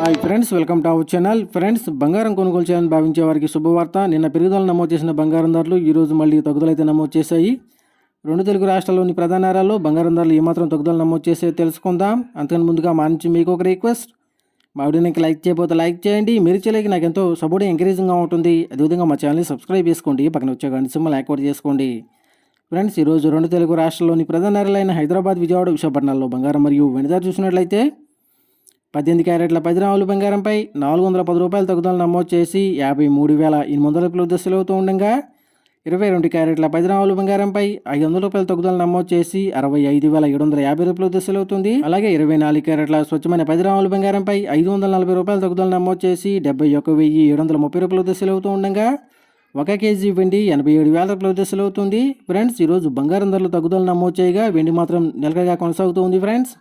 Hi friends welcome to our channel. Friends బంగారం కొనుగోలు చేయాలని భావించే వారికి శుభవార్త. నిన్న పెరుగుదల నమోదు చేసిన బంగారం ధరలు ఈరోజు మళ్ళీ తగ్గుదలైతే నమోదు చేశాయి. రెండు తెలుగు రాష్ట్రాల్లోని ప్రధాన నగరాల్లో బంగారం ధరలు ఏమాత్రం తగ్గుదల నమోదు చేసే తెలుసుకుందాం. అంతకని ముందుగా మా నుంచి మీకు ఒక రిక్వెస్ట్. మా వీడియోకి లైక్ చేయకపోతే లైక్ చేయండి. మీరు చేయలేక నాకు ఎంతో సపోర్ట్ ఎంకరేజింగ్గా ఉంటుంది. అదేవిధంగా మా ఛానల్ని సబ్స్క్రైబ్ చేసుకోండి. పక్కన వచ్చే గంట సింహలు యాక్టివేట్ చేసుకోండి. ఫ్రెండ్స్ ఈరోజు రెండు తెలుగు రాష్ట్రాల్లోని ప్రధాన నగరాలైన హైదరాబాద్ విజయవాడ విశాఖపట్నాల్లో బంగారం మరియు వెండి చూసినట్లయితే పద్దెనిమిది క్యారెట్ల పది గ్రాముల బంగారంపై నాలుగు వందల పది రూపాయల తగ్గుదలు నమోదు చేసి యాభై మూడు వేల ఎనిమిది వందల రూపాయల దశలు అవుతూ ఉండగా ఇరవై రెండు క్యారెట్ల పది గ్రాముల బంగారంపై ఐదు వందల రూపాయల తగ్గుదలు నమోదు చేసి అరవై ఐదు వేల ఏడు వందల యాభై రూపాయల దశలు అవుతుంది. అలాగే ఇరవై నాలుగు క్యారెట్ల స్వచ్ఛమైన పది గ్రాముల బంగారంపై ఐదు వందల నలభై రూపాయల తగ్గుదలు నమోదు చేసి డెబ్బై ఒక వెయ్యి ఏడు వందల ముప్పై రూపాయల దశలు అవుతూ ఉండగా ఒక కేజీ వెండి ఎనభై ఏడు వేల రూపాయల దశలు అవుతుంది. ఫ్రెండ్స్ ఈరోజు బంగారం ధరలు తగ్గుదల నమోదు చేయగా వెండి మాత్రం నిలకడగా కొనసాగుతూ ఉంది ఫ్రెండ్స్.